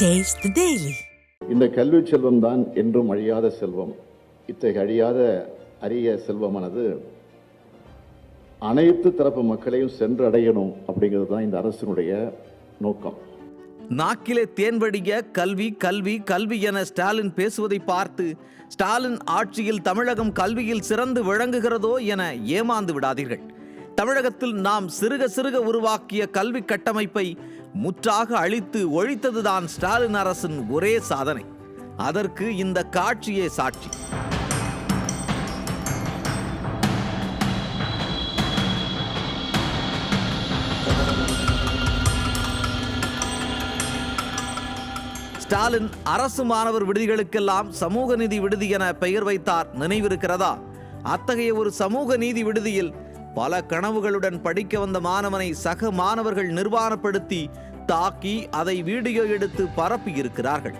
The Daily. இந்த கல்வி செல்வம் தான் என்றும் அழியாத செல்வம். இத்தகைய அழியாத அரிய செல்வமானது அனைத்து தரப்பு மக்களையும் சென்றடையணும் அப்படிங்கிறது தான் இந்த அரசினுடைய நோக்கம். நாக்கிலே தேன்வடிய கல்வி கல்வி கல்வி என ஸ்டாலின் பேசுவதை பார்த்து ஸ்டாலின் ஆட்சியில் தமிழகம் கல்வியில் சிறந்து விளங்குகிறதோ என ஏமாந்து விடாதீர்கள். தமிழகத்தில் நாம் சிறுக சிறுக உருவாக்கிய கல்வி கட்டமைப்பை முற்றாக அழித்து ஒழித்ததுதான் ஸ்டாலின் அரசின் ஒரே சாதனை. அதற்கு இந்த காட்சியே சாட்சி. ஸ்டாலின் அரசு மாணவர் விடுதிகளுக்கெல்லாம் சமூக நீதி விடுதி என பெயர் வைத்தார் நினைவிருக்கிறதா? அத்தகைய ஒரு சமூக நீதி விடுதியில் பல கனவுகளுடன் படிக்க வந்த மாணவனை சக மாணவர்கள் நிர்வாணப்படுத்தி தாக்கி அதை வீடியோ எடுத்து பரப்பி இருக்கிறார்கள்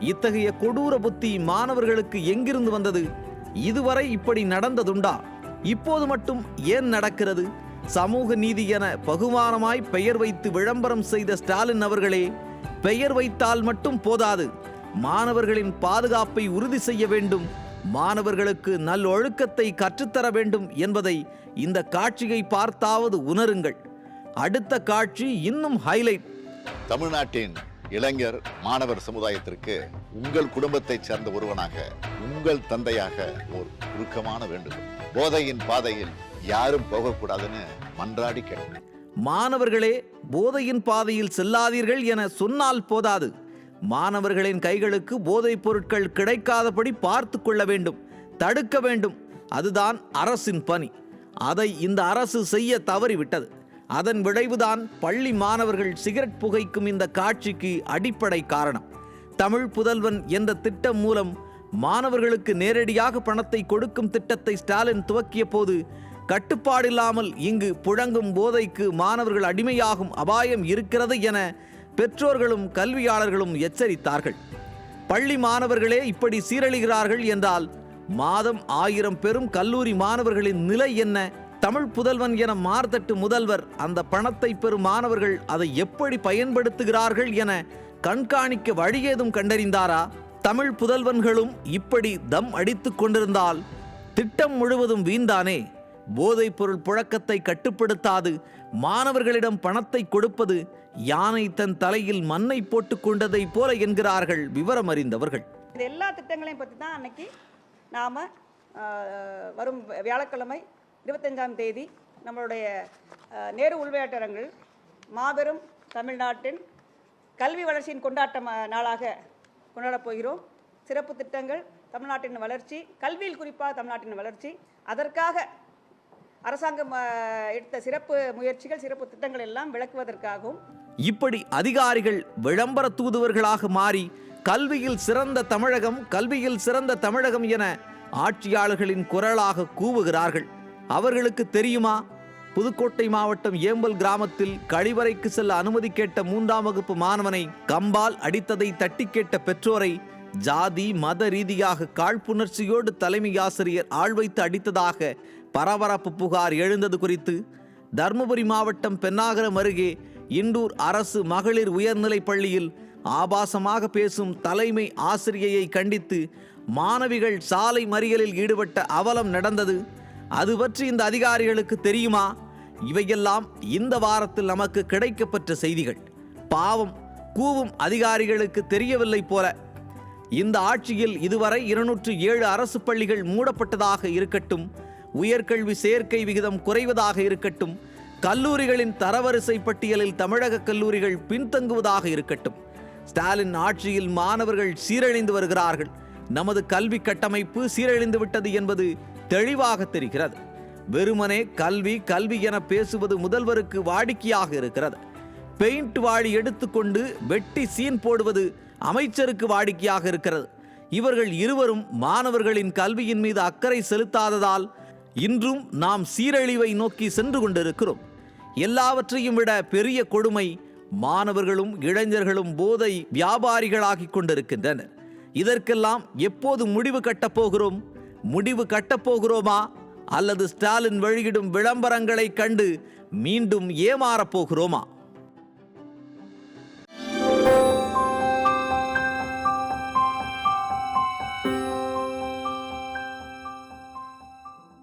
இத்தகைய கொடூர புத்தி மாணவர்களுக்கு எங்கிருந்து வந்தது? இதுவரை இப்படி நடந்ததுண்டா? இப்போது மட்டும் ஏன் நடக்கிறது? சமூக நீதி என பகுமானமாய் பெயர் வைத்து விளம்பரம் செய்த ஸ்டாலின் அவர்களே பெயர் வைத்தால் மட்டும் போதாது. மாணவர்களின் பாதுகாப்பை உறுதி செய்ய வேண்டும். மாணவர்களுக்கு நல்லொழுக்கத்தை கற்றுத்தர வேண்டும் என்பதை இந்த காட்சியை பார்த்தாவது உணருங்கள். அடுத்த காட்சி இன்னும் ஹைலைட் தமிழ்நாட்டின் இளைஞர் மாணவர் சமுதாயத்திற்கு உங்கள் குடும்பத்தைச் சேர்ந்த ஒருவனாக உங்கள் தந்தையாக ஒரு உருக்கமான வேண்டுகோள். போதையின் பாதையில் யாரும் போகக்கூடாதுன்னு மன்றாடி கேட்கிறேன் மாணவர்களே போதையின் பாதையில் செல்லாதீர்கள் என சொன்னால் போதாது. மாணவர்களின் கைகளுக்கு போதைப் பொருட்கள் கிடைக்காதபடி பார்த்து கொள்ள வேண்டும் தடுக்க வேண்டும். அதுதான் அரசின் பணி. அதை இந்த அரசு செய்ய தவறிவிட்டது. அதன் விளைவுதான் பள்ளி மாணவர்கள் சிகரெட் புகைக்கும் இந்த காட்சிக்கு அடிப்படை காரணம். தமிழ் புதல்வன் என்ற திட்டம் மூலம் மாணவர்களுக்கு நேரடியாக பணத்தை கொடுக்கும் திட்டத்தை ஸ்டாலின் துவக்கிய போது கட்டுப்பாடில்லாமல் இங்கு புழங்கும் போதைக்கு மாணவர்கள் அடிமையாகும் அபாயம் இருக்கிறது என பெற்றோர்களும் கல்வியாளர்களும் எச்சரித்தார்கள். பள்ளி மாணவர்களே இப்படி சீரழிகிறார்கள் என்றால் மாதம் ஆயிரம் பெரும் கல்லூரி மாணவர்களின் நிலை என்ன? தமிழ் புதல்வன் என மார்த்தட்டு முதல்வர் அந்த பணத்தை பெறும் மாணவர்கள் அதை எப்படி பயன்படுத்துகிறார்கள் என கண்காணிக்க வழியேதும் கண்டறிந்தாரா? தமிழ் புதல்வன்களும் இப்படி தம் அடித்து கொண்டிருந்தால் திட்டம் முழுவதும் வீண்தானே போதைப் பொருள் புழக்கத்தை கட்டுப்படுத்தாது மாணவர்களிடம் பணத்தை கொடுப்பது யானை தன் தலையில் மண்ணை போட்டுக் கொண்டதைப் போல என்கிறார்கள் விவரம் அறிந்தவர்கள். இது எல்லா திட்டங்களையும் பற்றி தான் அன்னைக்கு நாம் வரும் வியாழக்கிழமை இருபத்தஞ்சாம் தேதி நம்மளுடைய நேரு உள்விளையாட்டரங்கள் மாபெரும் தமிழ்நாட்டின் கல்வி வளர்ச்சியின் கொண்டாட்ட நாளாக கொண்டாடப் போகிறோம். சிறப்பு திட்டங்கள் தமிழ்நாட்டின் வளர்ச்சி கல்வியில் குறிப்பாக தமிழ்நாட்டின் வளர்ச்சி அதற்காக அரசாங்கம் எடுத்த சிறப்பு முயற்சிகள் சிறப்பு திட்டங்கள் எல்லாம் விளக்குவதற்காகவும் இப்படி அதிகாரிகள் விளம்பர தூதுவர்களாக மாறி கல்வியில் சிறந்த தமிழகம் கல்வியில் சிறந்த தமிழகம் என ஆட்சியாளர்களின் குரலாக கூவுகிறார்கள். அவர்களுக்கு தெரியுமா? புதுக்கோட்டை மாவட்டம் ஏம்பல் கிராமத்தில் கழிவறைக்கு செல்ல அனுமதி கேட்ட மூன்றாம் வகுப்பு மாணவனை கம்பால் அடித்ததை தட்டி கேட்ட பெற்றோரை ஜாதி மத ரீதியாக காழ்ப்புணர்ச்சியோடு தலைமை ஆசிரியர் ஆள் வைத்து அடித்ததாக பரபரப்பு புகார் எழுந்தது குறித்து தருமபுரி மாவட்டம் பென்னாகரம் அருகே இண்டூர் அரசு மகளிர் உயர்நிலைப் பள்ளியில் ஆபாசமாக பேசும் தலைமை ஆசிரியையை கண்டித்து மாணவிகள் சாலை மறியலில் ஈடுபட்ட அவலம் நடந்தது. அது பற்றி இந்த அதிகாரிகளுக்கு தெரியுமா? இவையெல்லாம் இந்த வாரத்தில் நமக்கு கிடைக்கப்பெற்ற செய்திகள். பாவம் கூவும் அதிகாரிகளுக்கு தெரியவில்லை போல. இந்த ஆட்சியில் இதுவரை இருநூற்று ஏழு அரசு பள்ளிகள் மூடப்பட்டதாக இருக்கட்டும் உயர்கல்வி சேர்க்கை விகிதம் குறைவதாக இருக்கட்டும். கல்லூரிகளின் தரவரிசை பட்டியலில் தமிழக கல்லூரிகள் பின்தங்குவதாக இருக்கட்டும். ஸ்டாலின் ஆட்சியில் மாணவர்கள் சீரழிந்து வருகிறார்கள். நமது கல்வி கட்டமைப்பு சீரழிந்து விட்டது என்பது தெளிவாக தெரிகிறது. வெறுமனே கல்வி கல்வி என பேசுவது முதல்வருக்கு வாடிக்கையாக இருக்கிறது. பெயிண்ட் வாழி எடுத்துக்கொண்டு வெட்டி சீன் போடுவது அமைச்சருக்கு வாடிக்கையாக இருக்கிறது. இவர்கள் இருவரும் மாணவர்களின் கல்வியின் மீது அக்கறை செலுத்தாததால் இன்றும் நாம் சீரழிவை நோக்கி சென்று கொண்டிருக்கிறோம். எல்லாவற்றையும் விட பெரிய கொடுமை மாணவர்களும் இளைஞர்களும் போதை வியாபாரிகளாகிக் கொண்டிருக்கின்றனர். இதற்கெல்லாம் எப்போது முடிவு கட்டப் போகிறோம்? முடிவு கட்டப் போகிறோமா? அல்லது ஸ்டாலின் வெளியிடும் விளம்பரங்களை கண்டு மீண்டும் ஏமாறப் போகிறோமா?